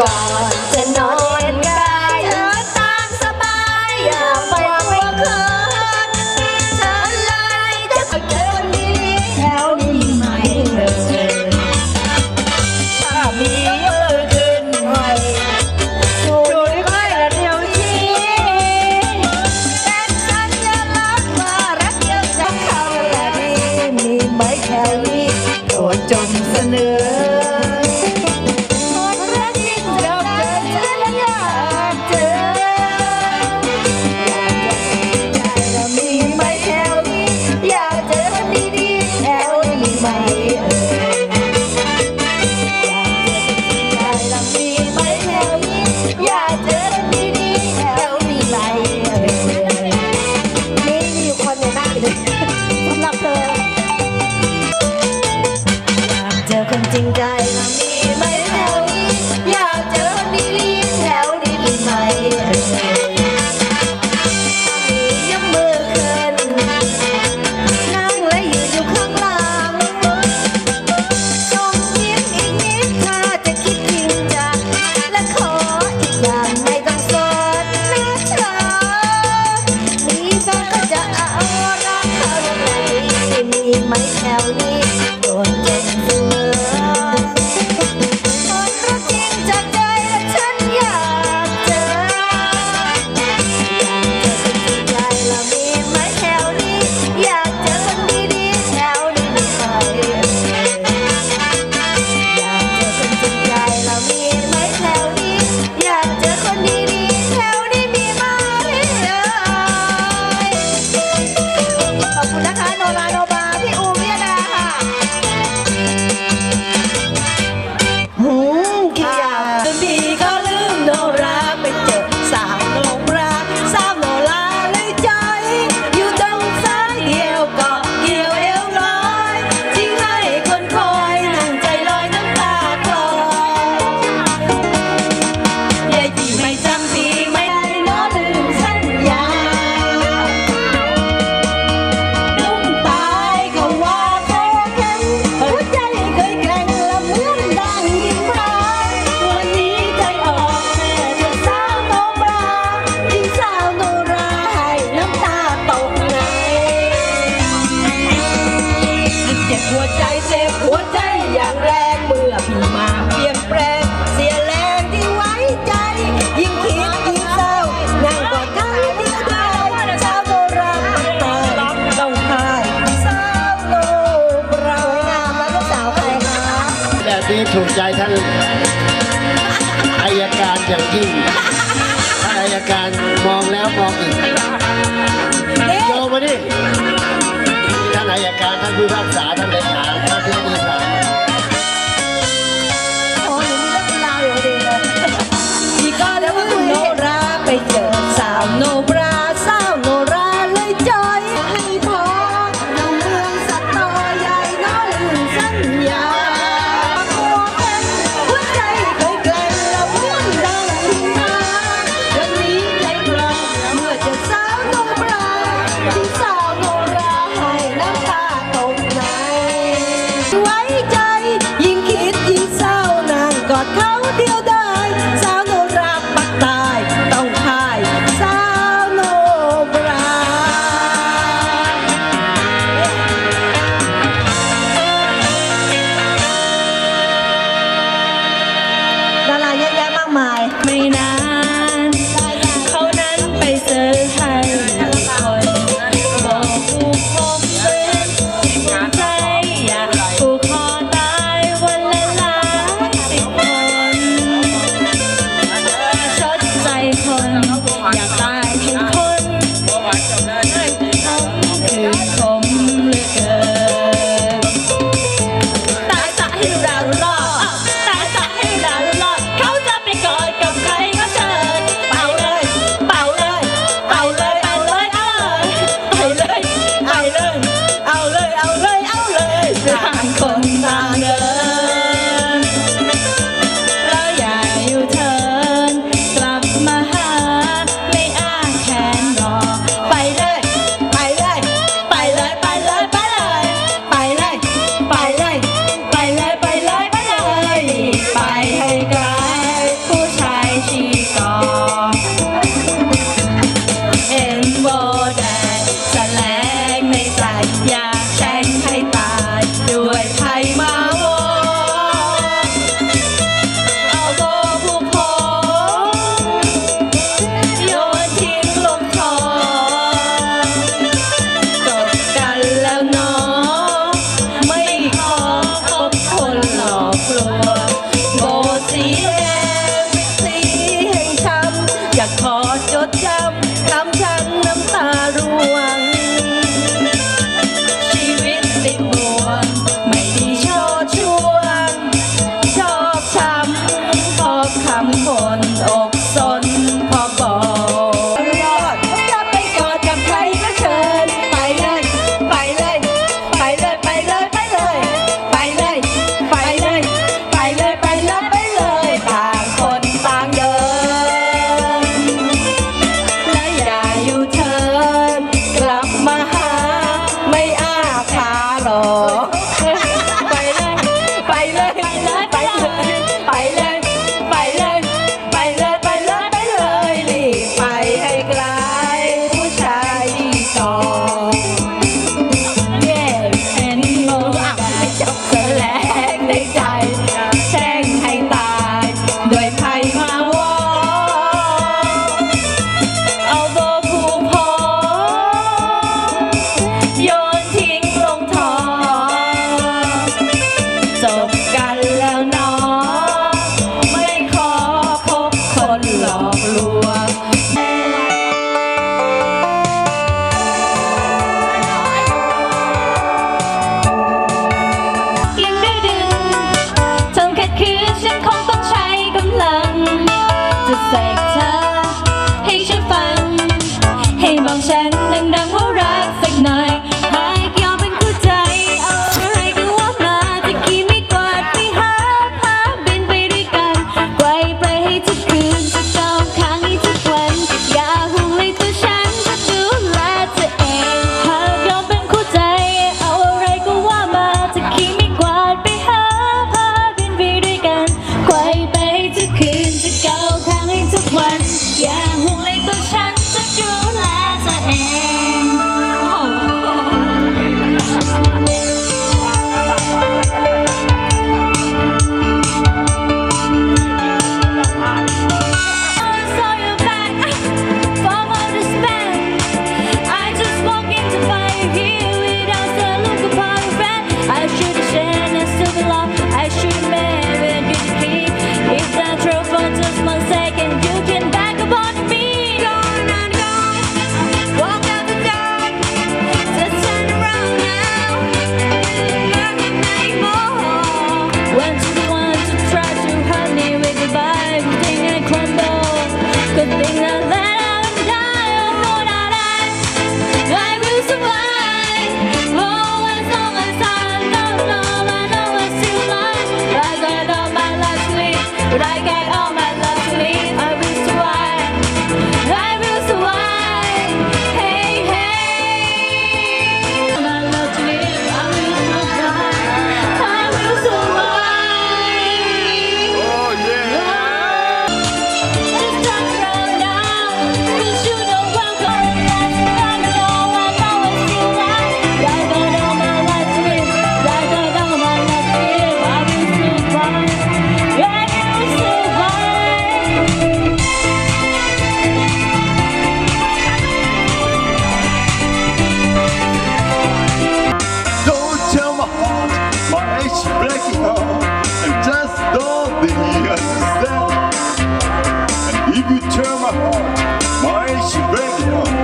ก่อนจะนอนกายเธอตามสบายอย่าไปกลัวเขินเธอเลยจะสักคนดีแถวนี้ไหมเธอถ้ามีเออขึ้นใหม่อยู่ด้วยกันเดียวทีแต่ฉันจะรักว่ารักเดีจะเข้าแบบนี้มีไหมแถวนี้โดนจมเสนอ จท่านอายการอย่างยิ่งท่านอายการมองแล้วมองอีกโยมมาดิท่านอายการท่านผู้พิพากษา and just don't think understand. And if you turn my heart, my should break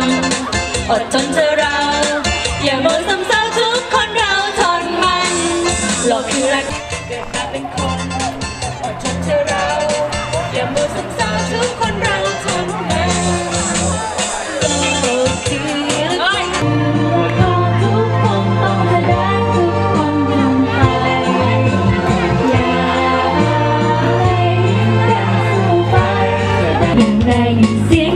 ม อดทนเธอเรา อย่าโมซ้ำเศร้าทุกคนเราทนมันหลอกคือรักเกิดมาเป็นคน อดทนเธอเรา อย่าโมซ้ำเศร้าทุกคนเราทนมันโลกคือรักทุกคนต้องแสดงทุกคนทำไปอย่าให้รักสู้ไปยิ่งแรงยิ่งเสีย